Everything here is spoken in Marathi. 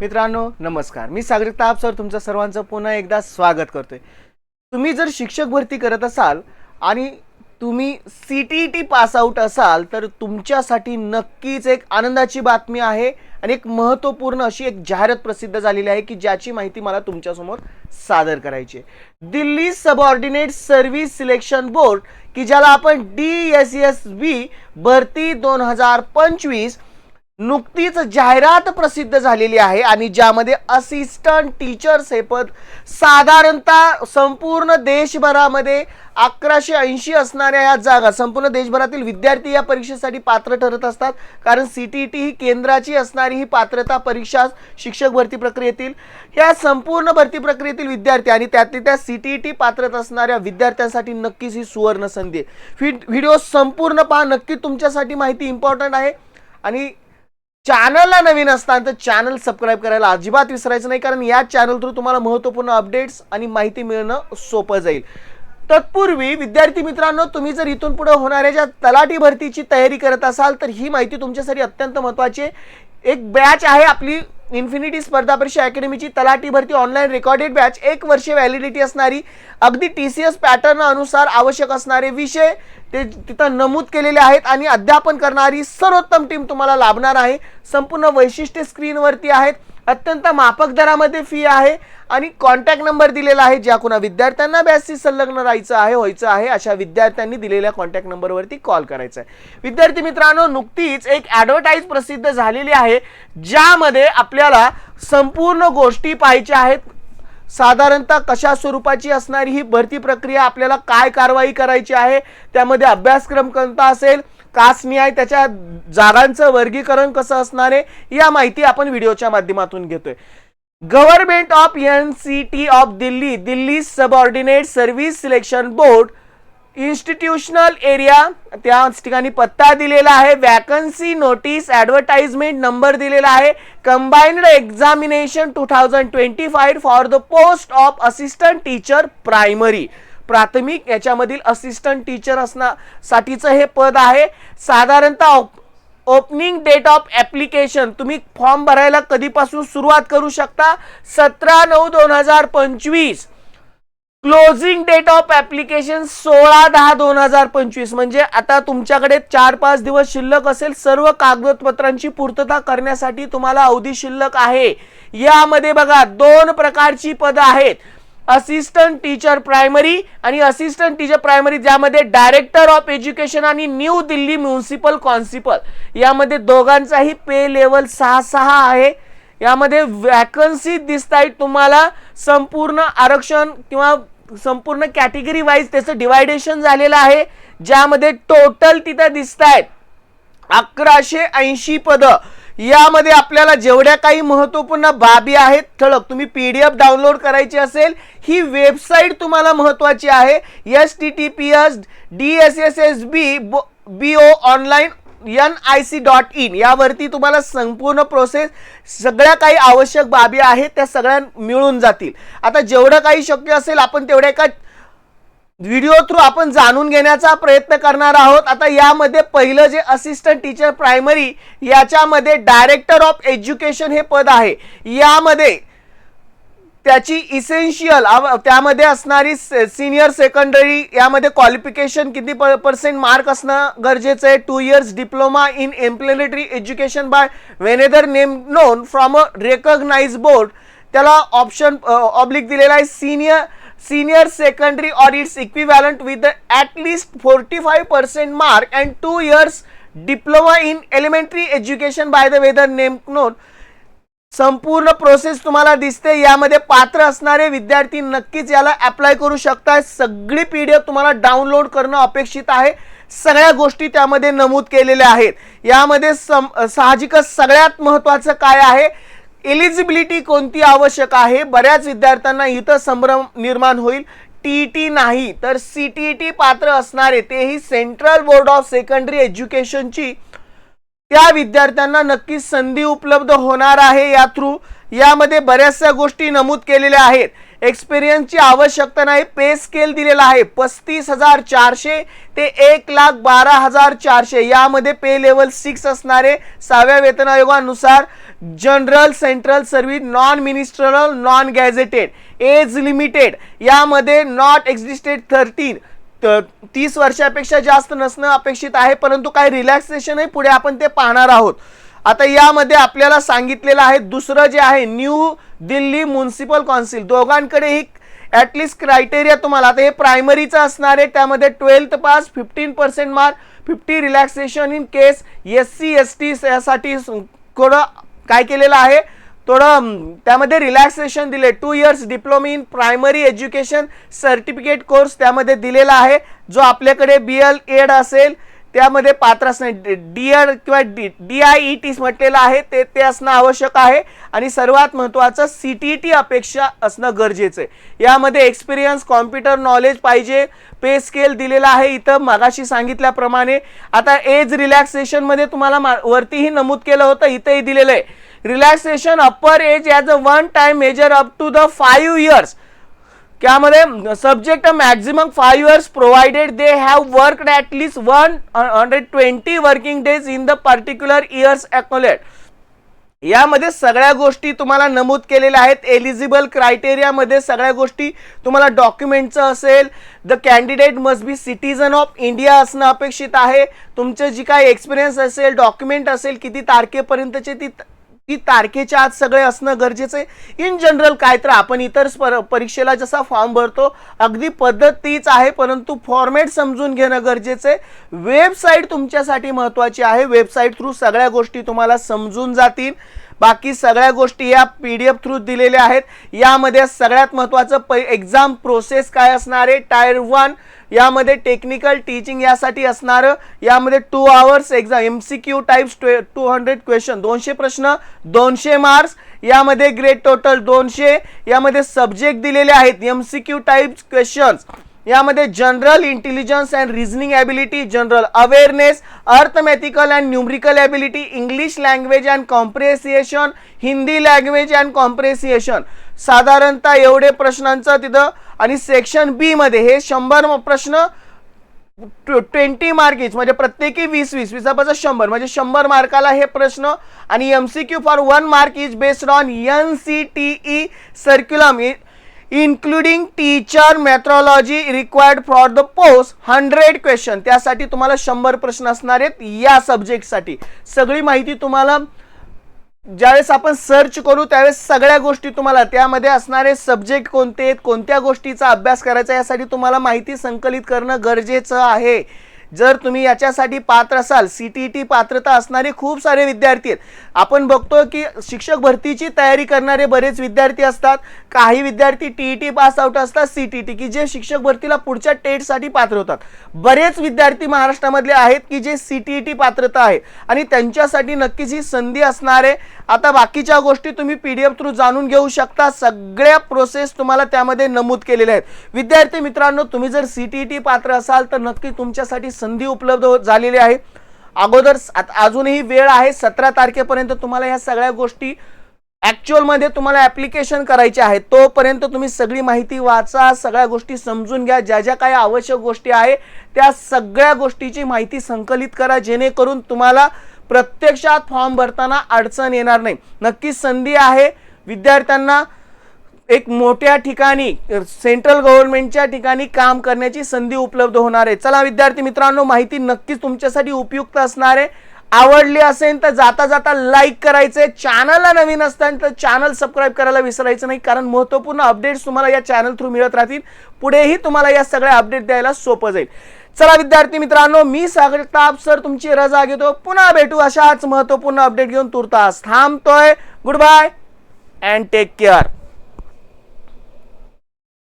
मित्रांनो नमस्कार. मी सागरिकताप सर तुमचं सर्वांचं पुन्हा एकदा स्वागत करतोय. तुम्ही जर शिक्षक भरती करत असाल आणि तुम्ही सी टी टी पासआउट असाल तर तुमच्यासाठी नक्कीच एक आनंदाची बातमी आहे आणि एक महत्त्वपूर्ण अशी एक जाहिरात प्रसिद्ध झालेली आहे की ज्याची माहिती मला तुमच्यासमोर सादर करायची आहे. Delhi Subordinate Service Selection Board की ज्याला आपण डी एस एस बी भरती दोन हजार पंचवीस नुकतीच जाहिरात प्रसिद्ध झालेली आहे आणि ज्यामध्ये असिस्टंट टीचर्स हे पद साधारणतः संपूर्ण देशभरामध्ये अकराशे ऐंशी असणाऱ्या या जागा संपूर्ण देशभरातील विद्यार्थी या परीक्षेसाठी पात्र ठरत असतात. कारण सी टी टी ही केंद्राची असणारी ही पात्रता परीक्षा शिक्षक भरती प्रक्रियेतील. या संपूर्ण भरती प्रक्रियेतील विद्यार्थी आणि त्यातली त्या सी टी टी पात्रत असणाऱ्या विद्यार्थ्यांसाठी नक्कीच ही सुवर्ण संधी आहे. व्हिडिओ संपूर्ण पहा नक्की तुमच्यासाठी माहिती इम्पॉर्टंट आहे. आणि चॅनलला नवीन असताना तर चॅनल सबस्क्राईब करायला अजिबात विसरायचं नाही कारण या चॅनल थ्रू तुम्हाला महत्त्वपूर्ण अपडेट्स आणि माहिती मिळणं सोपं जाईल. तत्पूर्वी विद्यार्थी मित्रांनो तुम्ही जर इथून पुढे होणाऱ्या ज्या तलाठी भरतीची तयारी करत असाल तर ही माहिती तुमच्यासाठी अत्यंत महत्त्वाची आहे. एक बॅच आहे आपली इन्फिनिटी स्पर्धा परीक्षा अकॅडमीची तलाठी भरती ऑनलाईन रेकॉर्डेड बॅच एक वर्ष व्हॅलिडिटी असणारी अगदी टी सी एस पॅटर्न अनुसार आवश्यक असणारे विषय ते तिथं नमूद केलेले आहेत आणि अध्यापन करणारी सर्वोत्तम टीम तुम्हाला लाभणार आहे. संपूर्ण वैशिष्ट्ये स्क्रीनवरती आहेत. अत्यंत मापक दरामध्ये फी आहे आणि कॉन्टॅक्ट नंबर दिलेला आहे ज्या कुणा विद्यार्थ्यांना बॅचशी संलग्न राहायचं आहे व्हायचं आहे अशा विद्यार्थ्यांनी दिलेल्या कॉन्टॅक्ट नंबरवरती कॉल करायचा आहे विद्यार्थी मित्रांनो नुकतीच एक ॲडव्हर्टाईज प्रसिद्ध झालेली आहे ज्यामध्ये आपल्याला संपूर्ण गोष्टी पाहायच्या आहेत. साधारणतः कशा स्वरूपाची असणारी ही भरती प्रक्रिया आपल्याला काय कारवाई करायची आहे त्यामध्ये अभ्यासक्रम कोणता असेल कासनिहाय त्याच्या जागांचं वर्गीकरण कसं असणार आहे या माहिती आपण व्हिडिओच्या माध्यमातून घेतोय. Government of N C T of Delhi Delhi Subordinate Service Selection Board institutional area त्या ठिकाणी पत्ता दिलेला आहे वॅकन्सी नोटीस ॲडव्हर्टाइजमेंट नंबर दिलेला आहे combined examination two thousand twenty five for the post of assistant teacher primary. प्राथमिक याच्यामधील असिस्टंट टीचर असण्यासाठीचं हे पद आहे. साधारणतः ओपनिंग डेट ऑफ ॲप्लिकेशन तुम्ही फॉर्म भरायला कधीपासून सुरुवात करू शकता? सतरा नऊ दोन हजार पंचवीस. क्लोजिंग डेट ऑफ ॲप्लिकेशन सोळा दहा दोन हजार पंचवीस. म्हणजे आता तुमच्याकडे चार पाच दिवस शिल्लक असेल सर्व कागदपत्रांची पूर्तता करण्यासाठी तुम्हाला अवधी शिल्लक आहे. यामध्ये बघा दोन प्रकारची पदं आहेत. असिस्टंट टीचर प्रायमरी आणि असिस्टंट टीचर प्रायमरी ज्यामध्ये डायरेक्टर ऑफ एज्युकेशन आणि न्यू दिल्ली म्युन्सिपल कॉन्सिपल यामध्ये दोघांचाही पे लेवल सहा सहा आहे. यामध्ये वॅकन्सी दिसत आहेत तुम्हाला. संपूर्ण आरक्षण किंवा संपूर्ण कॅटेगरी वाईज त्याचं डिवायडेशन झालेलं आहे. ज्यामध्ये टोटल तिथं दिसत आहेत अकराशे ऐंशी पदं. यामध्ये आपल्याला जेवढ्या काही महत्त्वपूर्ण बाबी आहेत ठळक तुम्ही पी डी एफ डाउनलोड करायची असेल ही वेबसाईट तुम्हाला महत्वाची आहे. S T T P S D S S S B B O online N I C dot in. यावरती तुम्हाला संपूर्ण प्रोसेस सगळ्या काही आवश्यक बाबी आहेत त्या सगळ्या मिळून जातील. आता जेवढं काही शक्य असेल आपण तेवढ्या एका व्हिडिओ थ्रू आपण जाणून घेण्याचा प्रयत्न करणार आहोत. आता यामध्ये पहिलं जे असिस्टंट टीचर प्रायमरी याच्यामध्ये डायरेक्टर ऑफ एज्युकेशन हे पद आहे. यामध्ये त्याची इसेन्शियल त्यामध्ये असणारी सिनियर सेकंडरी यामध्ये क्वालिफिकेशन किती पर्सेंट मार्क असणं गरजेचं आहे. Two years diploma in elementary education by whatever name known from a recognise board त्याला ऑप्शन ऑब्लिक दिलेला आहे. सिनियर सिनियर सेकंडरी और it's equivalent with at least forty five percent mark and two years diploma in elementary education by the whatever name known संपूर्ण प्रोसेस तुम्हाला दिसते. यामध्ये पात्र असणारे विद्यार्थी नक्कीच याला अप्लाय करू शकता सगळी पी डी एफ तुम्हाला डाउनलोड करणं अपेक्षित आहे. सगळ्या गोष्टी त्यामध्ये नमूद केलेल्या आहेत. यामध्ये सम साहजिकच सगळ्यात महत्त्वाचं काय आहे? एलिजिबिलिटी कोणती आवश्यक आहे? बऱ्याच विद्यार्थ्यांना इथं संभ्रम निर्माण होईल. टी टी नाही तर सी टी टी पात्र असणारे तेही सेंट्रल बोर्ड ऑफ सेकंडरी एज्युकेशनची. त्या विद्यार्थ्यांना नक्कीच संधी उपलब्ध होणार आहे या थ्रू. यामध्ये बऱ्याचशा गोष्टी नमूद केलेल्या आहेत. एक्सपिरियन्सची आवश्यकता नाही. पे स्केल दिलेला आहे. पस्तीस हजार चारशे ते एक लाख बारा हजार चारशे. यामध्ये पे लेवल सिक्स असणारे सहाव्या वेतन आयोगानुसार general central service non ministerial non gazetted age limited यामध्ये नॉट एक्झिस्टेड थर्टीन तीस वर्षापेक्षा जास्त नसणं अपेक्षित आहे. परंतु काही रिलॅक्सेशनही पुढे आपण ते पाहणार आहोत. आता यामध्ये आपल्याला सांगितलेलं आहे दुसरं जे आहे न्यू दिल्ली म्युन्सिपल काउन्सिल दोघांकडेही ॲटलिस्ट क्रायटेरिया तुम्हाला. आता हे प्रायमरीचं असणार आहे त्यामध्ये twelfth pass fifteen percent mark fifty relaxation in case S C S T यासाठी थोडं काय केलेलं आहे थोडं त्यामध्ये रिलॅक्सेशन दिले. Two years diploma in primary education certificate course त्यामध्ये दिलेला आहे. जो आपल्याकडे बी एल एड असेल त्यामध्ये पात्र असणे डी आर किंवा D D I E T म्हटलेलं आहे ते ते असणं आवश्यक आहे. आणि सर्वात महत्त्वाचं सी टी टी अपेक्षा असणं गरजेचं आहे. यामध्ये एक्सपिरियन्स कॉम्प्युटर नॉलेज पाहिजे. पे स्केल दिलेला आहे इथं मागाशी सांगितल्याप्रमाणे. आता एज रिलॅक्सेशनमध्ये तुम्हाला मा- वरतीही नमूद केलं होतं इथंही दिलेलं आहे. Relaxation upper age as a one time measure up to the five years त्यामध्ये subject maximum five years provided they have worked at least one hundred twenty working days in the particular years अकोलेट यामध्ये सगळ्या गोष्टी तुम्हाला नमूद केलेल्या आहेत. एलिजिबल क्रायटेरियामध्ये सगळ्या गोष्टी तुम्हाला डॉक्युमेंटचं असेल. The candidate must be citizen of India असणं अपेक्षित आहे. तुमचं जी काय एक्सपिरियन्स असेल डॉक्युमेंट असेल किती तारखेपर्यंतचे ती ती तारखेच्या आत सगळे असणं गरजेचं आहे. इन जनरल काय तर आपण इतर परीक्षेला जसा फॉर्म भरतो अगदी पद्धत तीच आहे परंतु फॉर्मॅट समजून घेणं गरजेचं आहे. वेबसाईट तुमच्यासाठी महत्त्वाची आहे. वेबसाईट थ्रू सगळ्या गोष्टी तुम्हाला समजून जातील. बाकी सगळ्या गोष्टी या पी डी एफ थ्रू दिलेल्या आहेत. यामध्ये सगळ्यात महत्त्वाचं प एक्झाम प्रोसेस काय असणार आहे? टायर वन यामध्ये टेक्निकल टीचिंग यासाठी असणारं. यामध्ये two hours exam M C Q types two hundred question दोनशे प्रश्न दोनशे मार्क्स यामध्ये ग्रेड टोटल दोनशे. यामध्ये सब्जेक्ट दिलेले आहेत M C Q types questions यामध्ये general intelligence and reasoning ability general awareness arithmetical and numerical ability English language and comprehension Hindi language and comprehension साधारणतः एवढे प्रश्नांचं तिथं आणि सेक्शन बीमध्ये हे शंभर प्रश्न ट्वेंटी मार्क इच म्हणजे प्रत्येकी वीस वीस वीसापासून शंभर म्हणजे शंभर मार्काला हे प्रश्न आणि M C Q for one mark is based on N C T E curriculum including teacher methodology required for the post hundred question त्यासाठी तुम्हाला शंभर प्रश्न असणार आहेत या सब्जेक्टसाठी सगळी माहिती तुम्हाला ज्यावेळेस आपण सर्च करू त्यावेळेस सगळ्या गोष्टी तुम्हाला त्यामध्ये असणारे सब्जेक्ट कोणते आहेत कोणत्या गोष्टीचा अभ्यास करायचा यासाठी तुम्हाला माहिती संकलित करणं गरजेचं आहे. जर तुम्ही याच्यासाठी पात्र असाल सी टी टी पात्रता असणारे खूप सारे विद्यार्थी आहेत. आपण बघतो की शिक्षक भरतीची तयारी करणारे बरेच विद्यार्थी असतात. काही विद्यार्थी T E T pass out असतात सी टी टी की जे शिक्षक भरतीला पुढच्या टेटसाठी पात्र होतात. बरेच विद्यार्थी महाराष्ट्रामधले आहेत की जे सी टी ई टी पात्रता आहे. आणि त्यांच्यासाठी नक्कीच ही संधी असणार आहे. आता बाकीच्या गोष्टी तुम्ही पी डी एफ थ्रू जाणून घेऊ शकता. सगळ्या प्रोसेस तुम्हाला त्यामध्ये नमूद केलेल्या आहेत. विद्यार्थी मित्रांनो तुम्ही जर सी टी टी पात्र असाल तर नक्की तुमच्यासाठी संधी उपलब्ध हो- झालेली आहे. अगोदर अजूनही वेळ आहे. सतरा तारखेपर्यंत तुम्हाला ह्या सगळ्या गोष्टी ॲक्च्युअलमध्ये तुम्हाला ॲप्लिकेशन करायचे आहे तोपर्यंत तुम्ही सगळी माहिती वाचा सगळ्या गोष्टी समजून घ्या. ज्या ज्या काही आवश्यक गोष्टी आहे त्या सगळ्या गोष्टीची माहिती संकलित करा. जेणेकरून तुम्हाला प्रत्यक्षात फॉर्म भरताना अडचण येणार नाही. नक्कीच संधी आहे. विद्यार्थ्यांना एक मोठ्या ठिकाणी सेंट्रल गव्हर्नमेंटच्या ठिकाणी काम करण्याची संधी उपलब्ध होणार आहे. चला विद्यार्थी मित्रांनो माहिती नक्कीच तुमच्यासाठी उपयुक्त असणार आहे. आवडली असेल तर जाता जाता लाईक करायचे चॅनलला नवीन असताना तर चॅनल सबस्क्राईब करायला विसरायचं नाही कारण महत्त्वपूर्ण अपडेट्स तुम्हाला या चॅनल थ्रू मिळत राहतील. पुढेही तुम्हाला या सगळ्या अपडेट द्यायला सोपं जाईल. चला विद्यार्थी मित्रांनो मी सागर ताप सर तुमची रजा घेतो. पुन्हा भेटू अशाच महत्त्वपूर्ण अपडेट घेऊन तुर्तास. थांबतोय. Good bye and take care